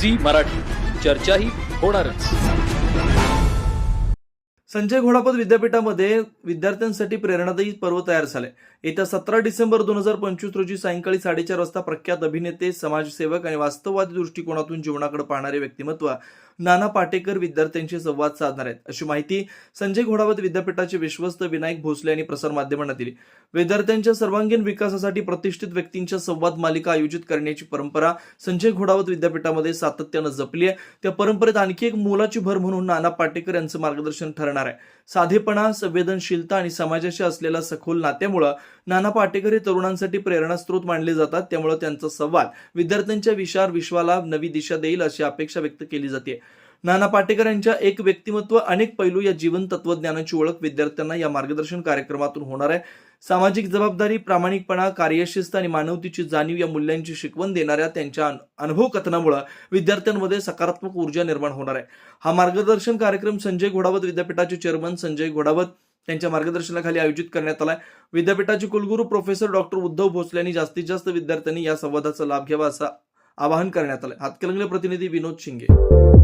Zee Marathi. चर्चाही होणारच. संजय घोडापत विद्यापीठामध्ये विद्यार्थ्यांसाठी प्रेरणादायी पर्व तयार झाले. येत्या सतरा डिसेंबर दोन हजार पंचवीस रोजी सायंकाळी साडेचार वाजता प्रख्यात अभिनेते समाजसेवक आणि वास्तववादी दृष्टिकोनातून जीवनाकडे पाहणारे व्यक्तिमत्व नाना पाटेकर विद्यार्थ्यांशी संवाद साधणार आहेत. अशी माहिती संजय घोडावत विद्यापीठाचे विश्वस्त विनायक भोसले यांनी प्रसारमाध्यमांना दिली. विद्यार्थ्यांच्या सर्वांगीण विकासासाठी प्रतिष्ठित व्यक्तींच्या संवाद मालिका आयोजित करण्याची परंपरा संजय घोडावत विद्यापीठामध्ये सातत्यानं जपली आहे. त्या परंपरेत आणखी एक मोलाची भर म्हणून नाना पाटेकर यांचं मार्गदर्शन ठरणार आहे. साधेपणा संवेदनशीलता आणि समाजाशी असलेला सखोल नात्यामुळं नाना पाटेकर हे तरुणांसाठी प्रेरणास्त्रोत मानले जातात. त्यामुळे त्यांचा संवाद विद्यार्थ्यांच्या विचार विश्वाला नवी दिशा देईल अशी अपेक्षा व्यक्त केली जाते. नाना पाटेकर यांच्या एक व्यक्तिमत्व अनेक पैलू या जीवन तत्वज्ञानाची ओळख विद्यार्थ्यांना या मार्गदर्शन कार्यक्रमातून होणार आहे. सामाजिक जबाबदारी प्रामाणिकपणा कार्यशिस्त आणि मानवतेची जाणीव या मूल्यांची शिकवण देणाऱ्या त्यांच्या अनुभव कथनामुळे विद्यार्थ्यांमध्ये सकारात्मक ऊर्जा निर्माण होणार आहे. हा मार्गदर्शन कार्यक्रम संजय घोडावत विद्यापीठाचे चेअरमन संजय घोडावत यांच्या मार्गदर्शनाखाली आयोजित करण्यात आलाय. विद्यापीठाचे कुलगुरू प्रोफेसर डॉक्टर उद्धव भोसले यांनी जास्तीत जास्त विद्यार्थ्यांनी या संवादाचा लाभ घ्यावा असं आवाहन करण्यात आलं हातकलंगले प्रतिनिधी विनोद शिंगे.